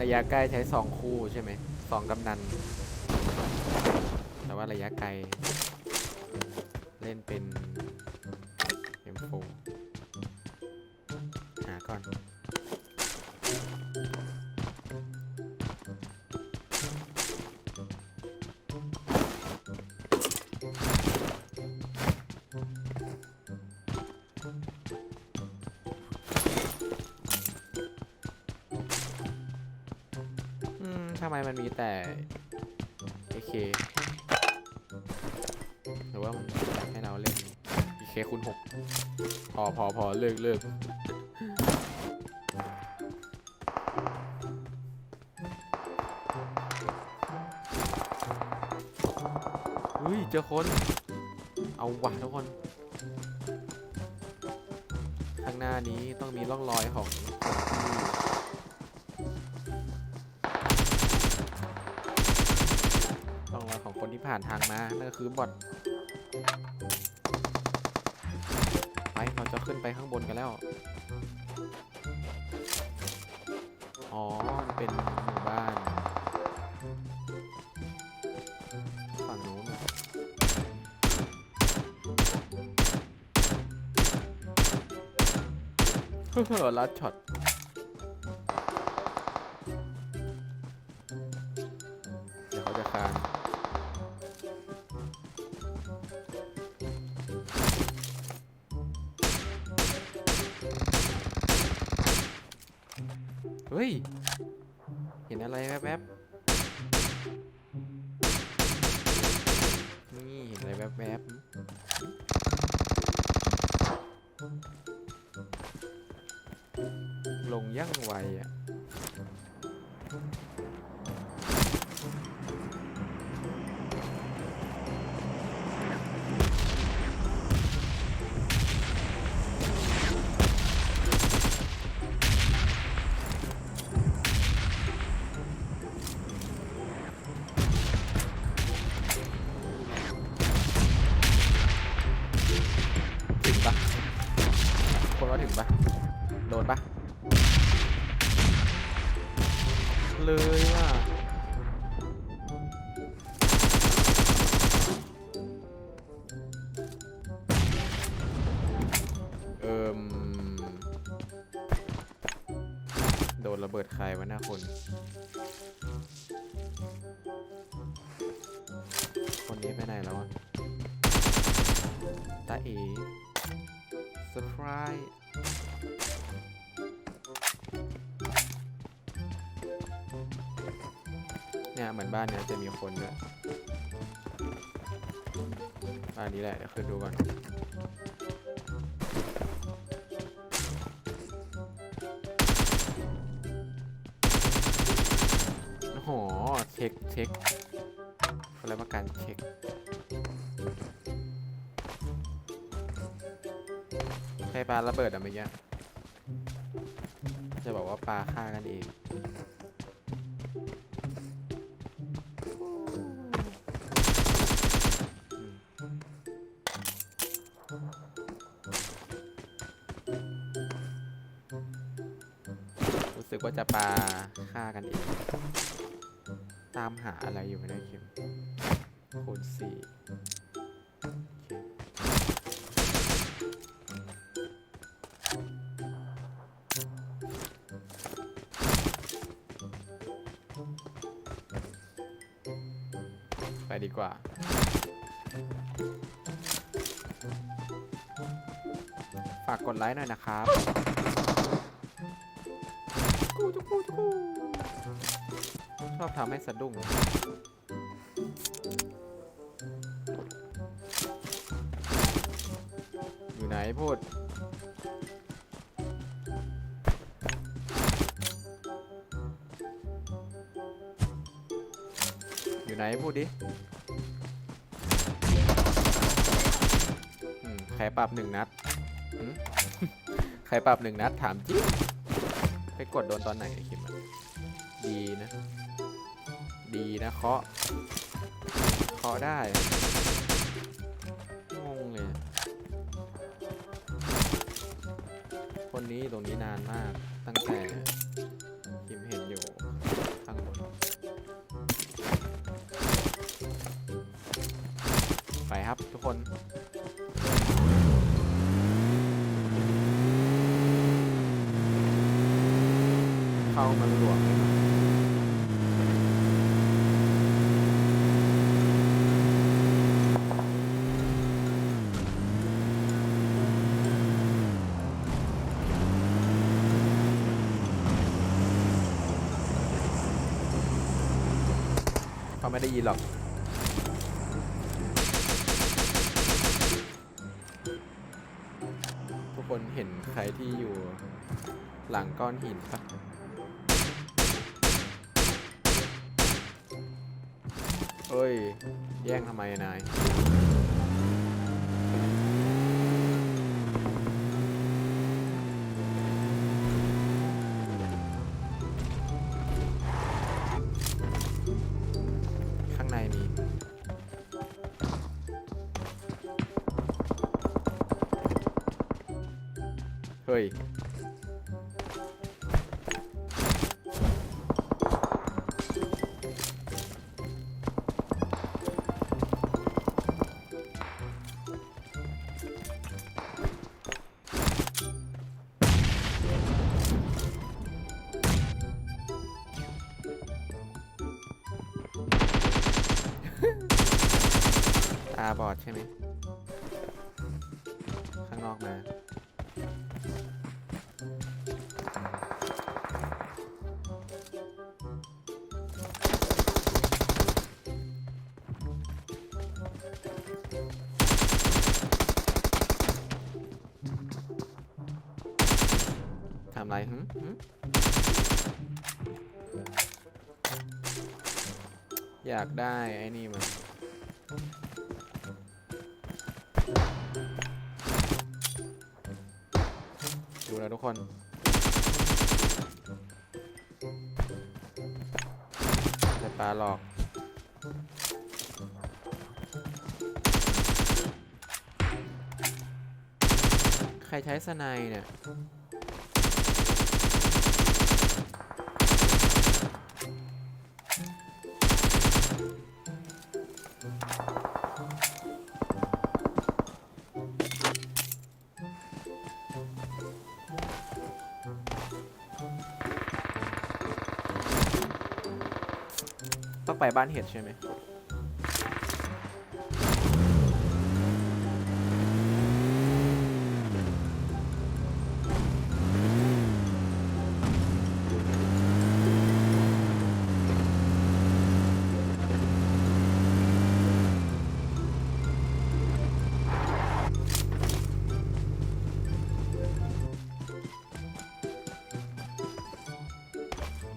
ระยะใกล้ใช้สองคู่ใช่ไหมสองกำนัน แต่ว่าระยะไกล เล่นเป็น M4 หาก่อน ทำไมมันมีแต่ AK หรือว่ามันให้เราเล่น AK คูณหกพอพอพอเลิกเลิกอุ้ยเจอคน เอาวะทุกคน ข้างหน้านี้ต้องมีร่องรอยของ ที่ผ่านทางมา นั่นก็คือบอทไปเราจะขึ้นไปข้างบนกันแล้ว อ๋อมันเป็นหมู่บ้านฝั่งนู้นเฮ้อลัดช็อต ฮ้ย เห็นอะไรแวบๆ นี่เห็นอะไรแวบๆ ลงยั่งไวอะ นระเบิดใครวะหน้าคน คนนี้ไปไหนแล้วอะตาเอเซอร์ไพรส์เนี่ยเหมือนบ้านเนี้ยจะมีคนด้วยบ้านนี้แหละเดี๋ยวขึ้นดูก่อน โอ้โหเช็คเช็คเขาเรียกว่าการเช็คใครปลาระเบิดอะเมื่อกี้จะบอกว่าปลาฆ่ากันเองรู้สึกว่าจะปลาฆ่ากันเอง ตามหาอะไรอยู่ไม่ได้คิมคูณสี่ไปดีกว่าฝากกดไลค์หน่อยนะครับกูจุกูจุกู ชอบทำให้สะดุ้งอยู่ไหนพูด อยู่ไหนพูดดิอืมใครปรับหนึ่งนัดหืมใครปรับหนึ่งนัดถามจริงไปกดโดนตอนไหนไอ้คิมดีนะ ดีนะเคาะเคาะได้งงเลยคนนี้ตรงนี้นานมากตั้งแต่คิมเห็นอยู่ข้างบนไปครับทุกคนเข้ามาหลวงย เขาไม่ได้ยินหรอก ทุกคนเห็นใครที่อยู่หลังก้อนหินปะเอ้ย แย่งทำไมนาย ฮ้ย ตาบอดใช่ไหมข้างนอกมาำไรหึอยากได้ไอ้นี่มาดูแล้วทุกคนแต่ปลาหลอก ใครใช้สไนเนี่ย ไปบ้านเห็ดใช่ไหม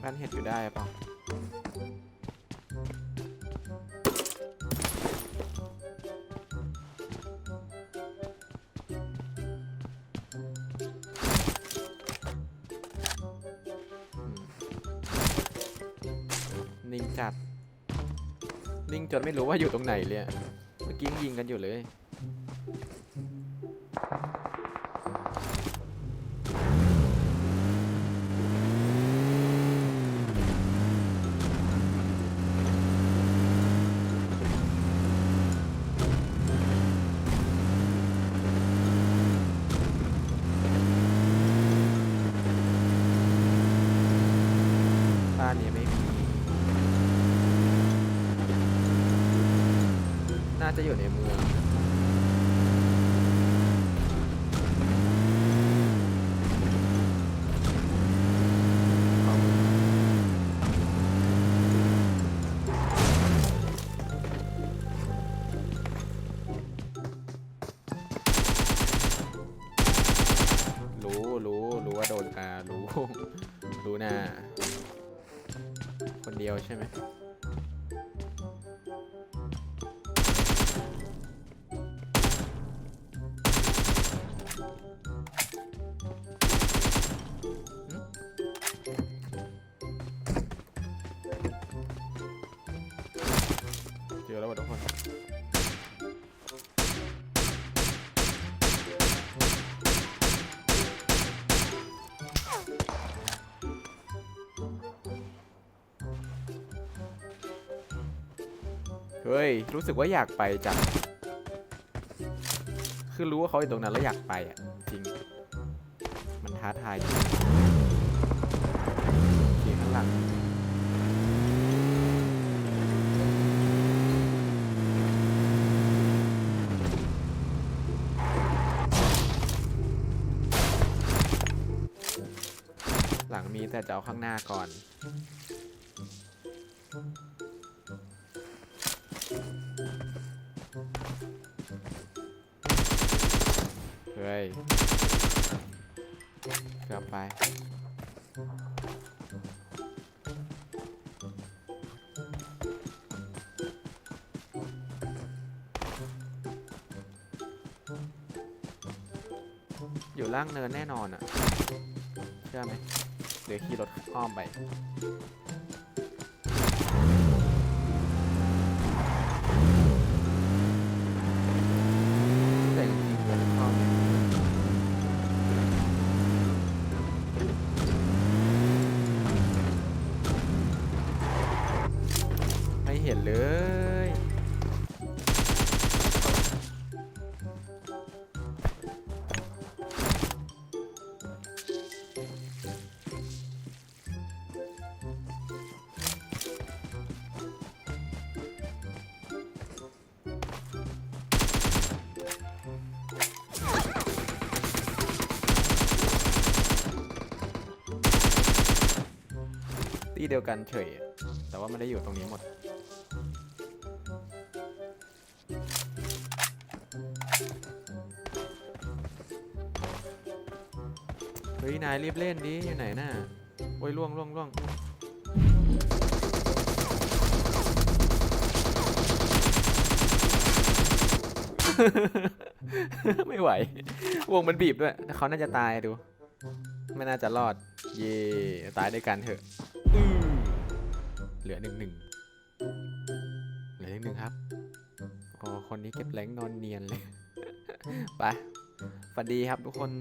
บ้านเห็ดอยู่ได้เปล่า นไม่รู้ว่าอยู่ตรงไหนเลยอะเมื่อกี้ยังยิงกันอยู่เลยบ้านนี้ไม่ น่าจะอยู่ในเมืองรู้รู้รู้ว่าโดนตารู้ รู้นะคนเดียวใช่ไหม อแล้วว่ะทุกคนเฮ้ย รู้สึกว่าอยากไปจัง คือรู้ว่าเขาอยู่ตรงนั้นแล้วอยากไปอะ จริง มันท้าทายดีโอเคข้างหลัง หลังมีแต่จะเอาข้างหน้าก่อน เฮ้ยเกือบไปอยู่ล่างเนินแน่นอนอะ เชื่อไหม เดี๋ยวขี่รถอ้อมไป ตีเดียวกันเฉย แต่ว่าไม่ได้อยู่ตรงนี้หมด เฮ้ย นายรีบเล่นดิ อยู่ไหนน่ะโอ้ยล่วงล่วงล่วงไม่ไหว วงมันบีบด้วยแต่เขาน่าจะตายดู ไม่น่าจะรอด เย่ตายด้วยกันเถอะ อือเหลือหนึ่งหนึ่งเหลือหนึ่งหนึ่งครับอ๋อคนนี้เก็บแรงนอนเนียนเลย ไปฝันดีครับทุกคน